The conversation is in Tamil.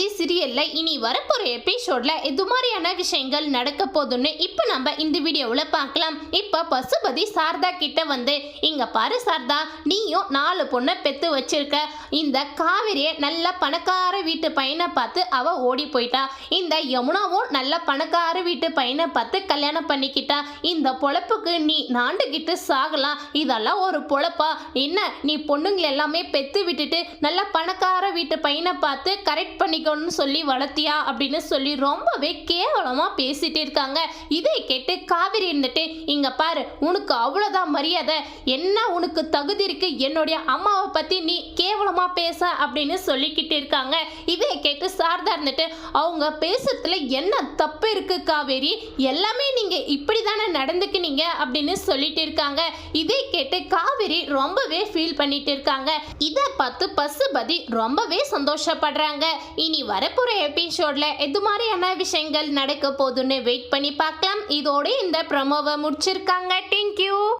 பசுபதி சீரியல்ல இனி வரப்போற எபிசோட்ல எது மாதிரியான விஷயங்கள் நடக்க போகுதுன்னு இப்போ நம்ம இந்த வீடியோவில் பார்க்கலாம். இப்போ பசுபதி சாரதா கிட்ட வந்து இங்க பாரு சாரதா நீயும் நாலு பொண்ணை பெத்து வச்சிருக்க. இந்த காவிரியை நல்ல பணக்கார வீட்டு பையனை பார்த்து அவ ஓடி போயிட்டா. இந்த யமுனாவும் நல்ல பணக்கார வீட்டு பையனை பார்த்து கல்யாணம் பண்ணிக்கிட்டா. இந்த பொழப்புக்கு நீ நாண்டுகிட்டு சாகலாம். இதெல்லாம் ஒரு பொழப்பா? என்ன நீ பொண்ணுங்களை எல்லாமே பெத்து விட்டுட்டு நல்ல பணக்கார வீட்டு பையனை பார்த்து கரெக்ட் பண்ணிக்கணும்னு சொல்லி வளர்த்தியா அப்படின்னு சொல்லி ரொம்பவே கேவலமாக பேசிட்டு இருக்காங்க. இதை கேட்டு காவிரி இருந்துட்டு இங்க பாரு உனக்கு அவ்வளோதான் மரியாதை. என்ன உனக்கு தகுதி இருக்கு? என்னுடைய அம்மாவை பற்றி நீ கேவலமாக பேச அப்படின்னு சொல்லிக்கிட்டு இருக்காங்க. இதை கேட்டு சாரதா இருந்துட்டு அவங்க பேசுறதுல என்ன தப்பு இருக்கு காவேரி? எல்லாமே நீங்க இப்படி தானே நடந்துக்கினீங்க அப்படின்னு சொல்லிட்டு இருக்காங்க. இதை கேட்டு காவேரி ரொம்பவே ஃபீல் பண்ணிட்டு இருக்காங்க. இதை பார்த்து பசுபதி ரொம்பவே சந்தோஷப்படுறாங்க. இனி வரப்போற எபிசோட்ல எது மாதிரியான விஷயங்கள் நடக்க போகுதுன்னு வெயிட் பண்ணி பார்க்கலாம். இதோட இந்த ப்ரமோவை முடிச்சிருக்காங்க. தேங்க்யூ